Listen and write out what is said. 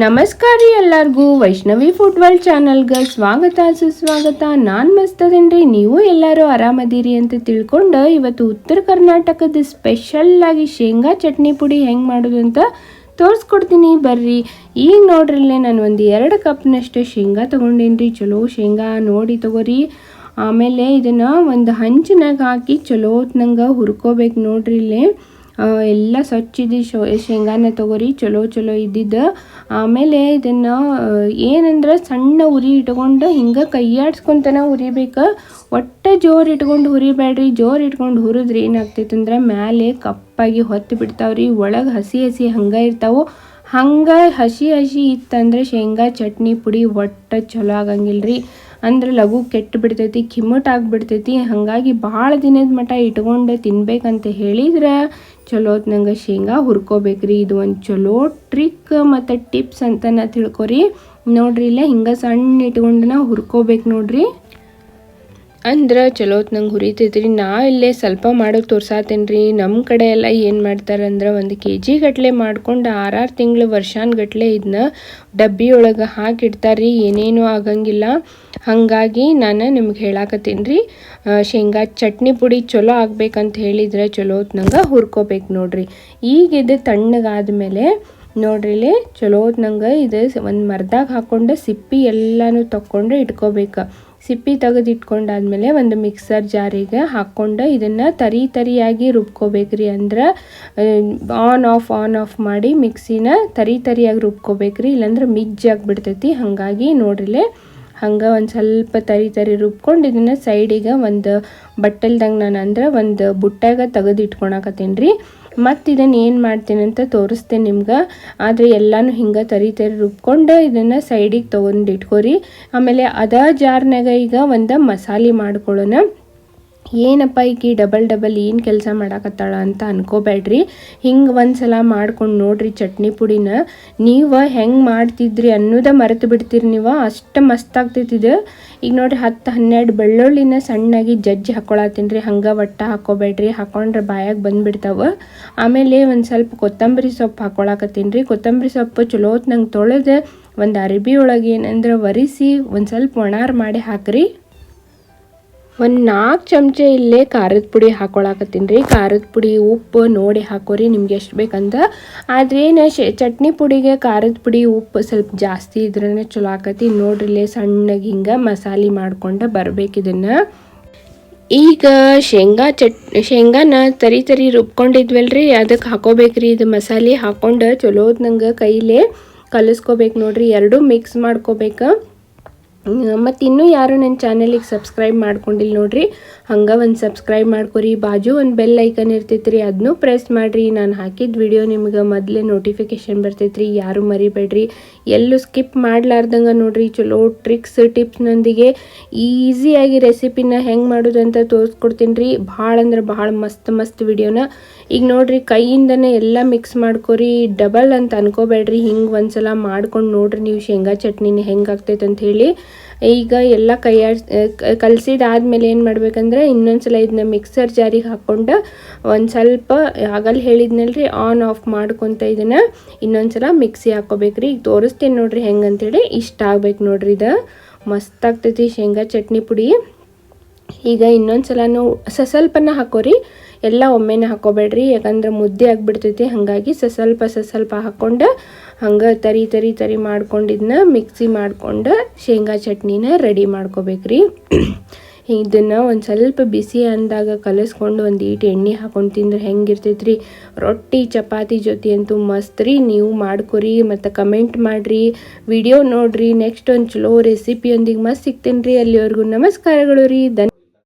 ನಮಸ್ಕಾರ ರೀ ಎಲ್ಲರಿಗೂ ವೈಷ್ಣವಿ ವರ್ಲ್ಡ್ ಚಾನಲ್ಗೆ ಸ್ವಾಗತ, ಸುಸ್ವಾಗತ. ನಾನು ಮಸ್ತದೇನ್ರಿ, ನೀವು ಎಲ್ಲರೂ ಆರಾಮದಿರಿ ಅಂತ ತಿಳ್ಕೊಂಡು ಇವತ್ತು ಉತ್ತರ ಕರ್ನಾಟಕದ ಸ್ಪೆಷಲ್ಲಾಗಿ ಶೇಂಗಾ ಚಟ್ನಿ ಪುಡಿ ಹೆಂಗೆ ಮಾಡೋದು ಅಂತ ತೋರಿಸ್ಕೊಡ್ತೀನಿ. ಬರ್ರಿ, ಈಗ ನೋಡ್ರಲ್ಲೇ ನಾನು ಒಂದು ಎರಡು ಕಪ್ನಷ್ಟು ಶೇಂಗಾ ತೊಗೊಂಡೇನ್ರಿ. ಚಲೋ ಶೇಂಗಾ ನೋಡಿ ತಗೋರಿ. ಆಮೇಲೆ ಇದನ್ನು ಒಂದು ಹಂಚಿನಾಗ ಹಾಕಿ ಚಲೋ ನಂಗೆ ಹುರ್ಕೋಬೇಕು ನೋಡ್ರಿ ಇಲ್ಲೇ. ಎಲ್ಲ ಸ್ವಚ್ಛಿದ್ದು ಶೋ, ಶೇಂಗಾನ ತಗೋರಿ. ಚಲೋ ಚಲೋ ಇದ್ದಿದ್ದು ಆಮೇಲೆ ಇದನ್ನು ಏನಂದ್ರೆ ಸಣ್ಣ ಉರಿ ಇಟ್ಕೊಂಡು ಹಿಂಗೆ ಕೈಯಾಡ್ಸ್ಕೊಂತನ ಉರಿಬೇಕು. ಒಟ್ಟೆ ಜೋರು ಇಟ್ಕೊಂಡು ಹುರಿಬೇಡ್ರಿ ಜೋರು ಇಟ್ಕೊಂಡು ಹುರಿದ್ರಿ ಏನಾಗ್ತೈತೆ ಅಂದ್ರೆ ಮ್ಯಾಲೆ ಕಪ್ಪಾಗಿ ಹೊತ್ತು ಬಿಡ್ತಾವ್ರಿ. ಒಳಗೆ ಹಸಿ ಹಸಿ ಹಂಗೆ ಇರ್ತಾವೆ. ಹಂಗೆ ಹಸಿ ಹಸಿ ಇತ್ತಂದ್ರೆ ಶೇಂಗಾ ಚಟ್ನಿ ಪುಡಿ ಒಟ್ಟು ಚಲೋ ಆಗಂಗಿಲ್ಲ ರೀ ಅಂದ್ರೆ ಲಘು ಕೆಟ್ಟು ಬಿಡ್ತೈತಿ, ಕಿಮ್ಮಟ್ ಆಗಿಬಿಡ್ತೈತಿ. ಹಾಗಾಗಿ ಭಾಳ ದಿನದ ಮಟ್ಟ ಇಟ್ಕೊಂಡು ತಿನ್ಬೇಕಂತ ಹೇಳಿದ್ರೆ ಚಲೋ ನಂಗೆ ಶೇಂಗಾ ಹುರ್ಕೋಬೇಕ್ರಿ. ಇದು ಒಂದು ಚಲೋ ಟ್ರಿಕ್ ಮತ್ತು ಟಿಪ್ಸ್ ಅಂತ ನಾ ತಿಳ್ಕೊರಿ. ನೋಡ್ರಿ ಇಲ್ಲ ಹಿಂಗೆ ಸಣ್ಣ ಇಟ್ಕೊಂಡು ಹುರ್ಕೋಬೇಕು ನೋಡ್ರಿ. ಅಂದ್ರೆ ಚಲೋ ನಂಗೆ ಹುರಿತೈತ್ರಿ. ನಾ ಇಲ್ಲೇ ಸ್ವಲ್ಪ ಮಾಡೋದು ತೋರ್ಸಾತೇನೆ ರೀ ನಮ್ಮ ಕಡೆ ಎಲ್ಲ ಏನು ಮಾಡ್ತಾರೆ ಅಂದ್ರೆ ಒಂದು ಕೆ ಜಿ ಗಟ್ಲೆ ಮಾಡ್ಕೊಂಡು ಆರಾರು ತಿಂಗಳು ವರ್ಷಾನ್ಗಟ್ಲೆ ಇದನ್ನ ಡಬ್ಬಿ ಒಳಗೆ ಹಾಕಿಡ್ತಾರೆ ರೀ ಏನೇನೂ ಆಗಂಗಿಲ್ಲ. ಹಾಗಾಗಿ ನಾನು ನಿಮ್ಗೆ ಹೇಳಾಕತ್ತೀನಿ ರೀ ಶೇಂಗಾ ಚಟ್ನಿ ಪುಡಿ ಚಲೋ ಆಗ್ಬೇಕಂತ ಹೇಳಿದ್ರೆ ಚಲೋ ನಂಗೆ ಹುರ್ಕೋಬೇಕು ನೋಡ್ರಿ. ಈಗ ಇದು ತಣ್ಣಗಾದ್ಮೇಲೆ ನೋಡ್ರಿ ಇಲ್ಲಿ ಚಲೋ ನಂಗೆ ಇದು ಒಂದು ಮರ್ದಾಗ ಹಾಕ್ಕೊಂಡು ಸಿಪ್ಪಿ ಎಲ್ಲನೂ ತಕ್ಕೊಂಡು ಇಟ್ಕೋಬೇಕು. ಸಿಪ್ಪಿ ತೆಗೆದು ಇಟ್ಕೊಂಡಾದ್ಮೇಲೆ ಒಂದು ಮಿಕ್ಸರ್ ಜಾರಿಗೆ ಹಾಕ್ಕೊಂಡು ಇದನ್ನು ತರಿ ತರಿಯಾಗಿ ರುಬ್ಕೋಬೇಕ್ರಿ ಅಂದ್ರೆ ಆನ್ ಆಫ್ ಆನ್ ಆಫ್ ಮಾಡಿ ಮಿಕ್ಸಿನ ತರಿ ತರಿಯಾಗಿ ರುಬ್ಕೋಬೇಕ್ರಿ ಇಲ್ಲಾಂದ್ರೆ ಮಿಜ್ಜಾಗಿ ಬಿಡ್ತೈತಿ ಹಾಗಾಗಿ ನೋಡ್ರಿಲೆ ಹಂಗೆ ಒಂದು ಸ್ವಲ್ಪ ತರಿ ತರಿ ರುಬ್ಕೊಂಡು ಇದನ್ನು ಸೈಡಿಗೆ ಒಂದು ಬಟ್ಟಲ್ದಂಗೆ ನಾನು ಅಂದ್ರೆ ಒಂದು ಬುಟ್ಟಾಗ ತೆಗೆದು ಇಟ್ಕೊಳಕತ್ತೀನಿ ರೀ ಮತ್ತು ಇದನ್ನು ಏನು ಮಾಡ್ತೀನಿ ಅಂತ ತೋರಿಸ್ತೇನೆ ನಿಮ್ಗೆ. ಆದರೆ ಎಲ್ಲನೂ ಹಿಂಗೆ ತರಿ ತರಿ ರುಬ್ಕೊಂಡು ಇದನ್ನು ಸೈಡಿಗೆ ತೊಗೊಂಡು ಇಟ್ಕೊರಿ. ಆಮೇಲೆ ಅದ ಜಾರ್ನಾಗ ಈಗ ಒಂದು ಮಸಾಲೆ ಮಾಡ್ಕೊಳ್ಳೋಣ ಏನಪ್ಪ ಈಕಿ ಡಬಲ್ ಡಬಲ್ ಏನು ಕೆಲಸ ಮಾಡಾಕತ್ತಾಳ ಅಂತ ಅನ್ಕೋಬೇಡ್ರಿ. ಹಿಂಗೆ ಒಂದು ಸಲ ಮಾಡ್ಕೊಂಡು ನೋಡ್ರಿ ಚಟ್ನಿ ಪುಡಿನ. ನೀವು ಹೆಂಗೆ ಮಾಡ್ತಿದ್ರಿ ಅನ್ನೋದ ಮರೆತು ಬಿಡ್ತೀರಿ ನೀವು. ಅಷ್ಟು ಮಸ್ತ್ ಆಗ್ತೈತಿ ಇದು. ಈಗ ನೋಡ್ರಿ ಹತ್ತು ಹನ್ನೆರಡು ಬೆಳ್ಳುಳ್ಳಿನ ಸಣ್ಣಾಗಿ ಜಜ್ಜಿ ಹಾಕೊಳತ್ತೀನಿ ರೀ ಹಂಗೆ ಒಟ್ಟ ಹಾಕೋಬೇಡ್ರಿ. ಹಾಕೊಂಡ್ರೆ ಬಾಯಾಗ ಬಂದುಬಿಡ್ತಾವೆ. ಆಮೇಲೆ ಒಂದು ಸ್ವಲ್ಪ ಕೊತ್ತಂಬರಿ ಸೊಪ್ಪು ಹಾಕೊಳಕತ್ತೀನಿ ರೀ ಕೊತ್ತಂಬರಿ ಸೊಪ್ಪು ಚಲೋತ್ ನಂಗೆ ತೊಳೆದು ಒಂದು ಅರಿಬಿ ಒಳಗೆ ಏನಂದ್ರೆ, ಒರೆಸಿ ಒಂದು ಸ್ವಲ್ಪ ಒಣಾರು ಮಾಡಿ ಹಾಕ್ರಿ. ಒಂದು ನಾಲ್ಕು ಚಮಚ ಇಲ್ಲೇ ಖಾರದ ಪುಡಿ ಹಾಕೊಳಕತ್ತೀನಿ ರೀ. ಖಾರದ ಪುಡಿ, ಉಪ್ಪು ನೋಡಿ ಹಾಕೋರಿ ನಿಮ್ಗೆ ಎಷ್ಟು ಬೇಕಂತ. ಆದ್ರೇನು ಶೇ, ಚಟ್ನಿ ಪುಡಿಗೆ ಖಾರದ ಪುಡಿ, ಉಪ್ಪು ಸ್ವಲ್ಪ ಜಾಸ್ತಿ ಇದ್ರೇ ಚಲೋ ಆಕತಿ. ನೋಡ್ರಿ ಇಲ್ಲೇ ಸಣ್ಣಗೆ ಹಿಂಗೆ ಮಸಾಲೆ ಮಾಡ್ಕೊಂಡು ಬರ್ಬೇಕು ಇದನ್ನು. ಈಗ ಶೇಂಗಾ ಚಟ್, ಶೇಂಗಾನ ತರಿ ತರಿ ರುಬ್ಕೊಂಡಿದ್ವಲ್ರಿ. ಅದಕ್ಕೆ ಹಾಕೋಬೇಕ್ರಿ ಇದು ಮಸಾಲೆ. ಹಾಕೊಂಡು ಚಲೋದ್ ನಂಗೆ ಕೈಲೇ ಕಲಿಸ್ಕೋಬೇಕು ನೋಡ್ರಿ. ಎರಡೂ ಮಿಕ್ಸ್ ಮಾಡ್ಕೋಬೇಕು. ಮತ್ತು ಇನ್ನೂ ಯಾರು ನನ್ನ ಚಾನಲಿಗೆ ಸಬ್ಸ್ಕ್ರೈಬ್ ಮಾಡ್ಕೊಂಡಿಲ್ಲ ನೋಡಿರಿ, ಹಂಗೆ ಒಂದು ಸಬ್ಸ್ಕ್ರೈಬ್ ಮಾಡ್ಕೊರಿ, ಬಾಜು ಒಂದು ಬೆಲ್ ಐಕನ್ ಇರ್ತೈತೆ ರೀ ಅದನ್ನೂ ಪ್ರೆಸ್ ಮಾಡಿರಿ, ನಾನು ಹಾಕಿದ ವಿಡಿಯೋ ನಿಮ್ಗೆ ಮೊದಲೇ ನೋಟಿಫಿಕೇಶನ್ ಬರ್ತೈತೆ ರೀ ಯಾರು ಮರಿಬೇಡ್ರಿ, ಎಲ್ಲೂ ಸ್ಕಿಪ್ ಮಾಡ್ಲಾರ್ದಂಗೆ ನೋಡಿರಿ, ಚಲೋ ಟ್ರಿಕ್ಸ್ ಟಿಪ್ಸ್ನೊಂದಿಗೆ ಈಸಿಯಾಗಿ ರೆಸಿಪಿನ ಹೆಂಗೆ ಮಾಡೋದು ಅಂತ ತೋರಿಸ್ಕೊಡ್ತೀನಿ ರೀ ಭಾಳ ಅಂದ್ರೆ ಭಾಳ ಮಸ್ತ್ ಮಸ್ತ್ ವಿಡಿಯೋನ ಈಗ ನೋಡಿರಿ, ಕೈಯಿಂದನೇ ಎಲ್ಲ ಮಿಕ್ಸ್ ಮಾಡ್ಕೊರಿ ಡಬಲ್ ಅಂತ ಅನ್ಕೋಬೇಡ್ರಿ, ಹಿಂಗೆ ಒಂದ್ಸಲ ಮಾಡ್ಕೊಂಡು ನೋಡಿರಿ, ನೀವು ಶೇಂಗಾ ಚಟ್ನಿನ ಹೆಂಗೆ ಆಗ್ತೈತೆ ಅಂತ ಹೇಳಿ. ಈಗ ಎಲ್ಲ ಕೈಯಾಡ್ ಕಲಸಿದಾದ್ಮೇಲೆ ಏನು ಮಾಡ್ಬೇಕಂದ್ರೆ ಇನ್ನೊಂದ್ಸಲ ಇದನ್ನ ಮಿಕ್ಸರ್ ಜಾರಿಗೆ ಹಾಕ್ಕೊಂಡು ಒಂದು ಸ್ವಲ್ಪ ಆಗಲ್ಲಿ ಹೇಳಿದ್ನಲ್ರಿ ಆನ್ ಆಫ್ ಮಾಡ್ಕೊತ ಇದನ್ನು ಇನ್ನೊಂದ್ಸಲ ಮಿಕ್ಸಿ ಹಾಕ್ಕೋಬೇಕ್ರಿ ಈಗ ತೋರಿಸ್ತೀನಿ ನೋಡ್ರಿ ಹೆಂಗಂತೇಳಿ. ಇಷ್ಟ ಆಗ್ಬೇಕು ನೋಡ್ರಿ ಇದು. ಮಸ್ತ್ ಆಗ್ತೈತಿ ಶೇಂಗಾ ಚಟ್ನಿ ಪುಡಿ. ಈಗ ಇನ್ನೊಂದು ಸಲನೂ ಸ ಹಾಕೋರಿ. ಎಲ್ಲ ಒಮ್ಮೆನೇ ಹಾಕೋಬೇಡ್ರಿ, ಯಾಕಂದ್ರೆ ಮುದ್ದೆ ಆಗಿಬಿಡ್ತೈತಿ. ಹಾಗಾಗಿ ಸ್ವಲ್ಪ ಸ್ವಲ್ಪ ಹಾಕ್ಕೊಂಡು ಹಂಗೆ ತರಿ ತರಿ ತರಿ ಮಾಡ್ಕೊಂಡಿದ್ನ ಮಿಕ್ಸಿ ಮಾಡ್ಕೊಂಡು ಶೇಂಗಾ ಚಟ್ನಿನ ರೆಡಿ ಮಾಡ್ಕೋಬೇಕ್ರಿ. ಇದನ್ನು ಒಂದು ಸ್ವಲ್ಪ ಬಿಸಿ ಅಂದಾಗ ಕಲಿಸ್ಕೊಂಡು ಒಂದು ಈಟು ಎಣ್ಣೆ ಹಾಕೊಂಡು ತಿಂದ್ರೆ ಹೆಂಗಿರ್ತೈತೆ ರೀ ರೊಟ್ಟಿ, ಚಪಾತಿ ಜೊತೆ ಅಂತೂ ಮಸ್ತ್ ರೀ ನೀವು ಮಾಡ್ಕೊರಿ, ಮತ್ತು ಕಮೆಂಟ್ ಮಾಡಿರಿ. ವಿಡಿಯೋ ನೋಡಿರಿ, ನೆಕ್ಸ್ಟ್ ಒಂದು ಚಲೋ ರೆಸಿಪಿಯೊಂದಿಗೆ ಮಸ್ತ್ ಸಿಗ್ತೇನೆ ರೀ ಅಲ್ಲಿವರೆಗೂ ನಮಸ್ಕಾರಗಳು ರೀ. ಧನ್